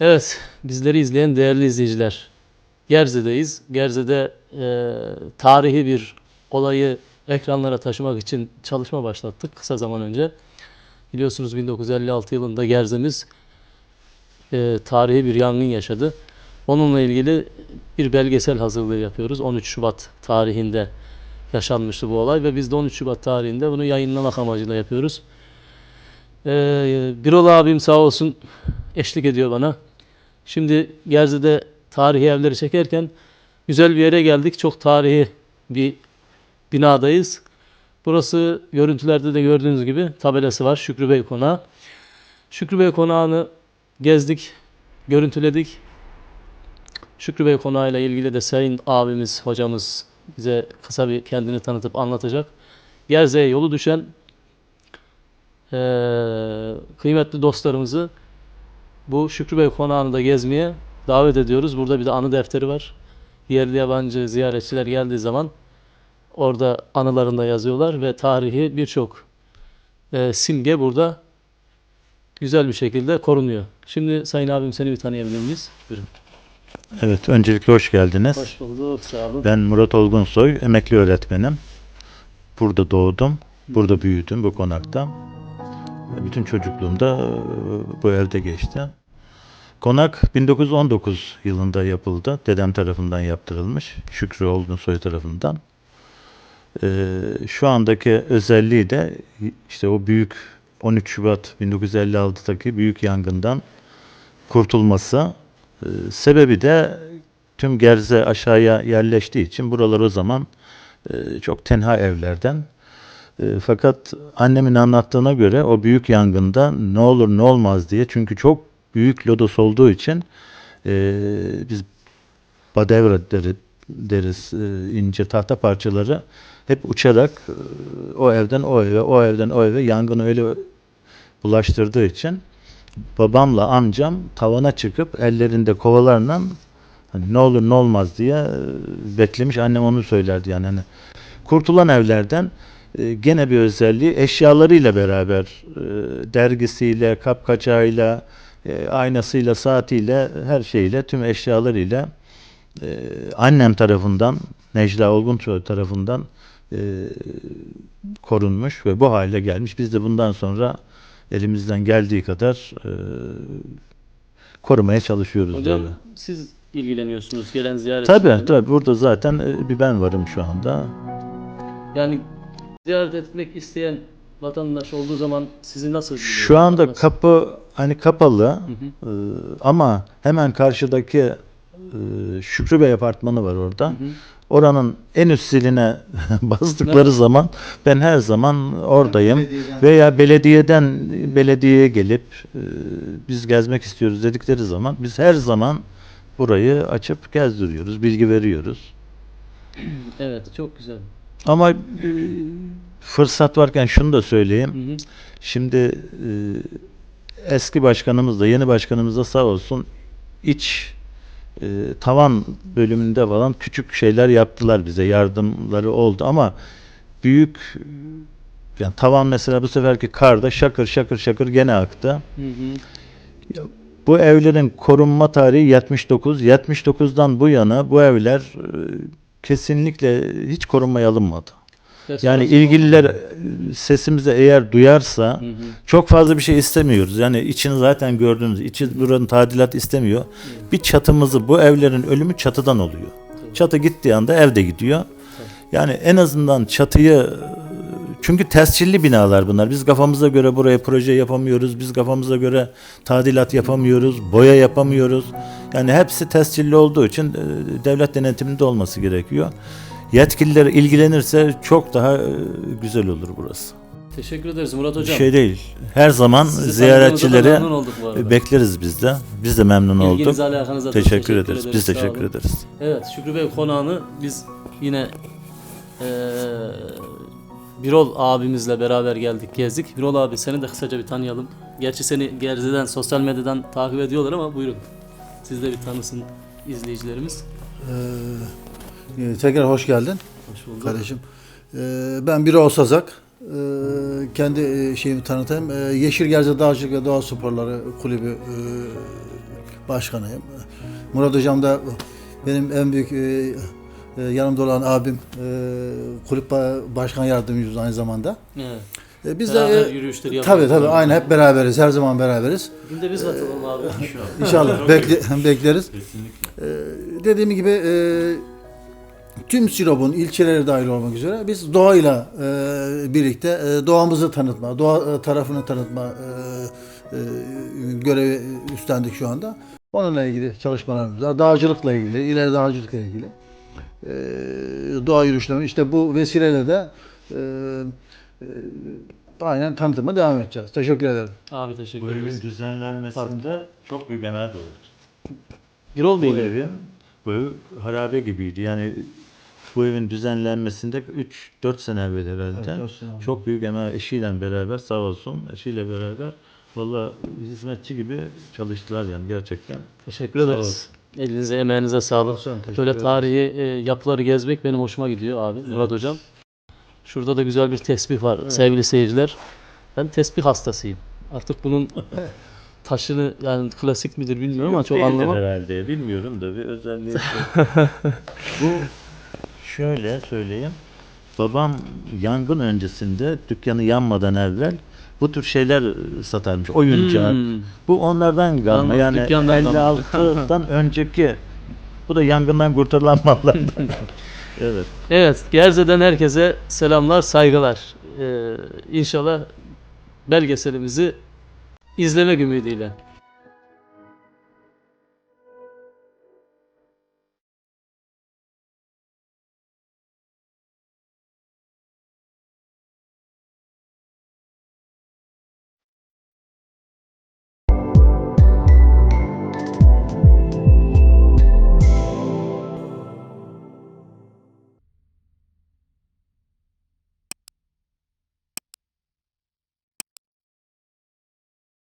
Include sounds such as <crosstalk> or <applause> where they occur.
Evet, bizleri izleyen değerli izleyiciler. Gerze'deyiz. Gerze'de e, tarihi bir olayı ekranlara taşımak için çalışma başlattık kısa zaman önce. Biliyorsunuz 1956 yılında Gerze'miz e, tarihi bir yangın yaşadı. Onunla ilgili bir belgesel hazırlığı yapıyoruz. 13 Şubat tarihinde yaşanmıştı bu olay ve biz de 13 Şubat tarihinde bunu yayınlamak amacıyla yapıyoruz. Ee, Birol abim sağ olsun eşlik ediyor bana. Şimdi Gerze'de tarihi evleri çekerken güzel bir yere geldik. Çok tarihi bir binadayız. Burası görüntülerde de gördüğünüz gibi tabelası var. Şükrü Bey Konağı. Şükrü Bey Konağı'nı gezdik, görüntüledik. Şükrü Bey Konağı ile ilgili de Sayın abimiz, hocamız bize kısa bir kendini tanıtıp anlatacak. Gerze'ye yolu düşen eee, kıymetli dostlarımızı bu Şükrü Bey Konağı'nı da gezmeye davet ediyoruz. Burada bir de anı defteri var. Yerli yabancı ziyaretçiler geldiği zaman orada anılarında yazıyorlar ve tarihi birçok eee, simge burada güzel bir şekilde korunuyor. Şimdi Sayın abim seni bir tanıyabilir miyiz? Buyurun. Evet, öncelikle hoş geldiniz. Hoş bulduk, sağ olun. Ben Murat Olgunsoy, emekli öğretmenim. Burada doğdum, burada büyüdüm bu konakta. Bütün çocukluğum da e, bu evde geçti. Konak 1919 yılında yapıldı. Dedem tarafından yaptırılmış. Şükrü Olgunsoy tarafından. Ee, şu andaki özelliği de işte o büyük 13 Şubat 1956'daki büyük yangından kurtulması. Ee, sebebi de tüm Gerze aşağıya yerleştiği için buralar o zaman e, çok tenha evlerden. E, fakat annemin anlattığına göre o büyük yangında ne olur ne olmaz diye çünkü çok büyük lodos olduğu için e, biz badevra deri- deriz e, ince tahta parçaları hep uçarak e, o evden o eve o evden o eve yangını öyle bulaştırdığı için babamla amcam tavana çıkıp ellerinde kovalarla hani ne olur ne olmaz diye e, beklemiş. Annem onu söylerdi yani hani kurtulan evlerden e, gene bir özelliği eşyalarıyla beraber e, dergisiyle, kapkaçağıyla, e, aynasıyla, saatiyle, her şeyle, tüm eşyalarıyla e, annem tarafından, Necla Olgunçoğlu tarafından e, korunmuş ve bu hale gelmiş. Biz de bundan sonra elimizden geldiği kadar e, korumaya çalışıyoruz. Hocam böyle. siz ilgileniyorsunuz gelen ziyaretçilerle. Tabii tabii burada zaten e, bir ben varım şu anda. Yani ziyaret etmek isteyen vatandaş olduğu zaman sizi nasıl? Şu anda kapı hani kapalı Hı hı. e, ama hemen karşıdaki e, Şükrü Bey apartmanı var orada. Hı hı. Oranın en üst ziline <laughs> bastıkları zaman ben her zaman oradayım. Veya belediyeden belediyeye gelip e, biz gezmek istiyoruz dedikleri zaman biz her zaman burayı açıp gezdiriyoruz, bilgi veriyoruz. <clears throat> Evet çok güzel. Ama e, fırsat varken şunu da söyleyeyim. Hı hı. Şimdi e, eski başkanımız da yeni başkanımız da sağ olsun iç e, tavan bölümünde falan küçük şeyler yaptılar bize yardımları oldu ama büyük yani tavan mesela bu seferki karda şakır şakır şakır gene aktı. Hı hı. Bu evlerin korunma tarihi 79. 79'dan bu yana bu evler e, kesinlikle hiç korunmaya alınmadı. Yani ilgililer sesimizi eğer duyarsa Hı hı. çok fazla bir şey istemiyoruz. Yani içini zaten gördünüz. İçi buranın tadilat istemiyor. Bir çatımızı bu evlerin ölümü çatıdan oluyor. Çatı gittiği anda ev de gidiyor. Yani en azından çatıyı çünkü tescilli binalar bunlar. Biz kafamıza göre buraya proje yapamıyoruz. Biz kafamıza göre tadilat yapamıyoruz. Boya yapamıyoruz. Yani hepsi tescilli olduğu için e, devlet denetiminde olması gerekiyor. Yetkililer ilgilenirse çok daha e, güzel olur burası. Teşekkür ederiz Murat Bir Hocam. şey değil. Her zaman Sizi ziyaretçileri olduk bekleriz biz de. Biz de memnun olduk. İlginize, alakanıza da Teşekkür, ederiz. Biz sağ teşekkür ederiz. Evet Şükrü Bey konağını biz yine eee Birol abimizle beraber geldik gezdik. Birol abi seni de kısaca bir tanıyalım. Gerçi seni Gerze'den sosyal medyadan takip ediyorlar ama buyurun. Siz de bir tanısın izleyicilerimiz. Ee, tekrar hoş geldin Hoş bulduk. kardeşim. Ee, ben Birol Sazak. Ee, kendi e, şeyimi tanıtayım. Ee, Yeşil Gerze Dağcılık ve Doğa Sporları Kulübü e, başkanıyım. Murat Hocam da benim en büyük e, e, yanımda olan abim e, kulüp ba- başkan yardımcımız aynı zamanda. Evet. E, biz Beraber de e, yürüyüşleri yapıyoruz. tabii tabii aynı hep beraberiz. Her zaman beraberiz. Bir de biz atalım abi. İnşallah bekle, <laughs> bekleriz. Kesinlikle. Ee, dediğim gibi e, tüm Sinop'un ilçeleri dahil olmak üzere biz doğayla e, birlikte e, doğamızı tanıtma, doğa e, tarafını tanıtma e, e, görevi üstlendik şu anda. Onunla ilgili çalışmalarımız var. Dağcılıkla ilgili, ileri dağcılıkla ilgili. E, doğa yürüyüşleri. işte bu vesileyle de e, e, aynen tanıtıma devam edeceğiz. Teşekkür ederim. Abi teşekkür Bu evin ederiz. düzenlenmesinde çok büyük emek oldu. Birol Bu Bey. evin bu harabe gibiydi. Yani bu evin düzenlenmesinde 3-4 sene evvel herhalde. Evet, sene çok büyük emek eşiyle beraber sağ olsun eşiyle beraber valla hizmetçi gibi çalıştılar yani gerçekten. Teşekkür ederiz. Elinize emeğinize sağlık. Olsun, teşekkür Böyle tarihi e, yapıları gezmek benim hoşuma gidiyor abi Murat Hocam. Şurada da güzel bir tesbih var sevgili seyirciler. Ben tesbih hastasıyım. Artık bunun <laughs> taşını yani klasik midir bilmiyorum ama çok Değildir anlamam. herhalde bilmiyorum da bir özelliği. <laughs> bu şöyle söyleyeyim. Babam yangın öncesinde dükkanı yanmadan evvel bu tür şeyler satarmış. Oyuncak. Hmm. Bu onlardan kalma. Yani dükkandan kalma. 56'dan <laughs> önceki bu da yangından kurtulan mallardan. <laughs> evet. Evet, Gerze'den herkese selamlar, saygılar. Ee, inşallah belgeselimizi izlemek ümidiyle.